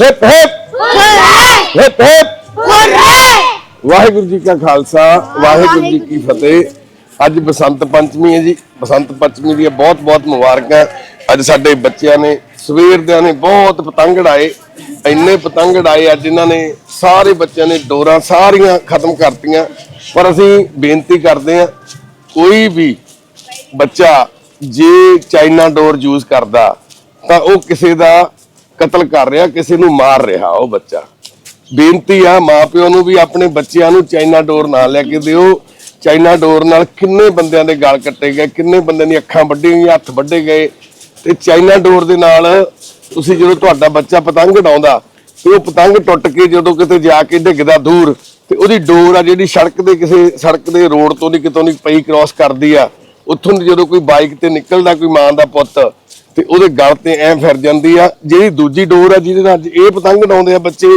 Hip hip hip hip Waheguru ji ਕਾ ਖਾਲਸਾ ਵਾਹਿਗੁਰੂ ਜੀ ਕੀ ਫਤਿਹ। ਅੱਜ ਬਸੰਤ ਪੰਚਮੀ ਹੈ ਜੀ। ਬਸੰਤ ਪੰਚਮੀ ਦੀਆਂ ਬਹੁਤ ਬਹੁਤ ਮੁਬਾਰਕਾਂ। ਅੱਜ ਸਾਡੇ ਬੱਚਿਆਂ ਨੇ ਸਵੇਰ ਦਿਆਂ ਨੇ ਬਹੁਤ ਪਤੰਗ ਉਡਾਏ। ਇੰਨੇ ਪਤੰਗ ਉਡਾਏ ਅੱਜ ਇਹਨਾਂ ਨੇ ਸਾਰੇ ਬੱਚਿਆਂ ਨੇ ਡੋਰਾਂ ਸਾਰੀਆਂ ਖਤਮ ਕਰਤੀਆਂ। ਪਰ ਅਸੀਂ ਬੇਨਤੀ ਕਰਦੇ ਹਾਂ ਕੋਈ ਵੀ ਬੱਚਾ ਜੇ ਚਾਈਨਾ ਡੋਰ ਯੂਜ਼ ਕਰਦਾ ਤਾਂ ਉਹ ਕਿਸੇ ਦਾ ਕਤਲ ਕਰ ਰਿਹਾ, ਕਿਸੇ ਨੂੰ ਮਾਰ ਰਿਹਾ ਉਹ ਬੱਚਾ। ਬੇਨਤੀ ਆ, ਮਾਪਿਓ ਨੂੰ ਵੀ ਆਪਣੇ ਬੱਚਿਆਂ ਨੂੰ ਚਾਈਨਾ ਡੋਰ ਨਾ ਲੈ ਕੇ ਦਿਓ। ਚਾਈਨਾ ਡੋਰ ਨਾਲ ਕਿੰਨੇ ਬੰਦਿਆਂ ਦੇ ਗਲ ਕੱਟੇ ਗਏ, ਕਿੰਨੇ ਬੰਦਿਆਂ ਦੀਆਂ ਅੱਖਾਂ ਵੱਢੀਆਂ ਗਈਆਂ, ਹੱਥ ਵੱਢੇ ਗਏ। ਤੇ ਚਾਈਨਾ ਡੋਰ ਦੇ ਨਾਲ ਤੁਸੀਂ ਜਦੋਂ ਤੁਹਾਡਾ ਬੱਚਾ ਪਤੰਗ ਉਡਾਉਂਦਾ, ਤੇ ਉਹ ਪਤੰਗ ਟੁੱਟ ਕੇ ਜਦੋਂ ਕਿਤੇ ਜਾ ਕੇ ਡਿੱਗਦਾ ਦੂਰ, ਤੇ ਉਹਦੀ ਡੋਰ ਆ ਜਿਹੜੀ ਸੜਕ ਦੇ ਕਿਸੇ ਸੜਕ ਦੇ ਰੋਡ ਤੋਂ ਨਹੀਂ ਕਿਤੋਂ ਨਹੀਂ ਪਈ ਕ੍ਰਾਸ ਕਰਦੀ ਆ। ਉੱਥੋਂ ਦੀ ਜਦੋਂ ਕੋਈ ਬਾਈਕ ਤੇ ਨਿਕਲਦਾ ਕੋਈ ਮਾਂ ਦਾ ਪੁੱਤ ਤੇ ਉਹਦੇ ਗਲ ਤੇ ਐ ਫਿਰ ਜਾਂਦੀ ਆ, ਜਿਹੜੀ ਦੂਜੀ ਡੋਰ ਆ, ਜਿਹਦੇ ਨਾਲ ਇਹ ਪਤੰਗ ਉਡਾਉਂਦੇ ਆ ਬੱਚੇ,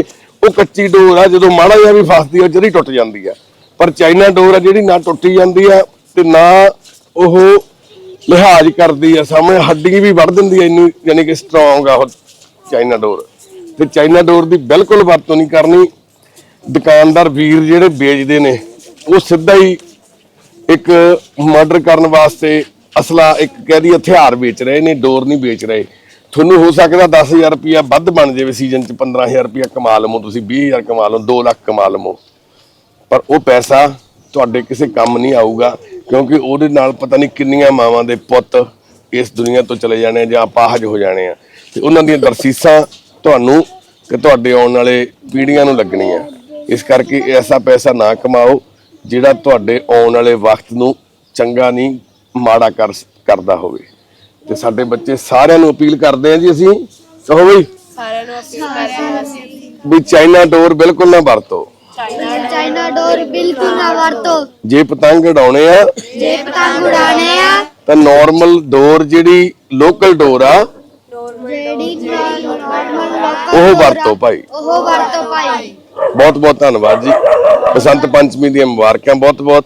ਉਹ ਕੱਚੀ ਡੋਰ ਆ, ਜਦੋਂ ਮਾੜਾ ਜਿਹਾ ਵੀ ਫਸਦੀ ਆ ਜਰੀ ਟੁੱਟ ਜਾਂਦੀ ਆ। ਪਰ ਚਾਈਨਾ ਡੋਰ ਆ, ਜਿਹੜੀ ਨਾ ਟੁੱਟੀ ਜਾਂਦੀ ਆ ਤੇ ਨਾ ਉਹ ਲਿਹਾਜ਼ ਕਰਦੀ ਆ, ਸਾਹਮਣੇ ਹੱਡੀ ਵੀ ਵੱਢ ਦਿੰਦੀ ਆ, ਇੰਨੀ ਯਾਨੀ ਕਿ ਸਟਰੋਂਗ ਆ ਉਹ ਚਾਈਨਾ ਡੋਰ। ਤੇ ਚਾਈਨਾ ਡੋਰ ਦੀ ਬਿਲਕੁਲ ਵਰਤੋਂ ਨਹੀਂ ਕਰਨੀ। ਦੁਕਾਨਦਾਰ ਵੀਰ ਜਿਹੜੇ ਵੇਚਦੇ ਨੇ, ਉਹ ਸਿੱਧਾ ਹੀ ਇੱਕ ਮਰਡਰ ਕਰਨ ਵਾਸਤੇ ਅਸਲਾ ਇੱਕ ਕਹਿ ਹਥਿਆਰ ਵੇਚ ਰਹੇ ਨੇ, ਡੋਰ ਨਹੀਂ ਵੇਚ ਰਹੇ। ਤੁਹਾਨੂੰ ਹੋ ਸਕਦਾ 10000 ਰੁਪਇਆ ਵੱਧ ਬਣ ਜਾਵੇ ਸੀਜ਼ਨ ਚ 15000 ਰੁਪਇਆ ਕਮਾ ਲਵੋ ਤੁਸੀਂ 20000 ਕਮਾ ਲਓ 2 ਲੱਖ ਕਮਾ ਲਵੋ। ਪਰ ਉਹ ਪੈਸਾ ਤੁਹਾਡੇ ਕਿਸੇ ਕੰਮ ਨਹੀਂ ਆਊਗਾ, ਕਿਉਂਕਿ ਉਹਦੇ ਨਾਲ ਪਤਾ ਨਹੀਂ ਕਿੰਨੀਆਂ ਮਾਵਾਂ ਦੇ ਪੁੱਤ ਇਸ ਦੁਨੀਆ ਤੋਂ ਚਲੇ ਜਾਣੇ ਆ ਜਾਂ ਅਪਾਹਜ ਹੋ ਜਾਣੇ ਆ। ਤੇ ਉਹਨਾਂ ਦੀਆਂ ਦਰਸੀਸਾਂ ਤੁਹਾਨੂੰ ਕਿ ਤੁਹਾਡੇ ਆਉਣ ਵਾਲੇ ਪੀੜ੍ਹੀਆਂ ਨੂੰ ਲੱਗਣੀਆਂ। ਇਸ ਕਰਕੇ ਐਸਾ ਪੈਸਾ ਨਾ ਕਮਾਓ, ਜਿਹੜਾ ਤੁਹਾਡੇ ਆਉਣ ਵਾਲੇ ਵਕਤ ਨੂੰ ਚੰਗਾ ਨਹੀਂ ਮਾੜਾ ਕਰ ਕਰਦਾ ਹੋਵੇ। ਤੇ ਸਾਡੇ ਬੱਚੇ ਸਾਰਿਆਂ ਨੂੰ ਅਪੀਲ ਕਰਦੇ ਆ ਜੀ ਅਸੀਂ। ਕਹੋ ਬਈ। ਸਾਰਿਆਂ ਨੂੰ ਅਪੀਲ ਕਰ ਰਹੇ ਹਾਂ ਅਸੀਂ। ਵੀ ਚਾਈਨਾ ਡੋਰ ਬਿਲਕੁਲ ਨਾ ਵਰਤੋ। ਚਾਈਨਾ ਡੋਰ ਬਿਲਕੁਲ ਨਾ ਵਰਤੋ। ਜੇ ਪਤੰਗ ਉਡਾਉਣੇ ਆ ਜੇ ਪਤੰਗ ਉਡਾਣੇ ਆ। ਤਾਂ ਨਾਰਮਲ ਡੋਰ ਜਿਹੜੀ ਲੋਕਲ ਡੋਰ ਆ ਜਿਹੜੀ ਨਾਰਮਲ ਲੋਕਲ ਉਹ ਵਰਤੋ ਭਾਈ। ਉਹ ਵਰਤੋ ਭਾਈ। ਬਹੁਤ ਬਹੁਤ ਧੰਨਵਾਦ ਜੀ। ਬਸੰਤ ਪੰਚਮੀ ਦੀਆਂ ਮੁਬਾਰਕਾਂ ਬਹੁਤ ਬਹੁਤ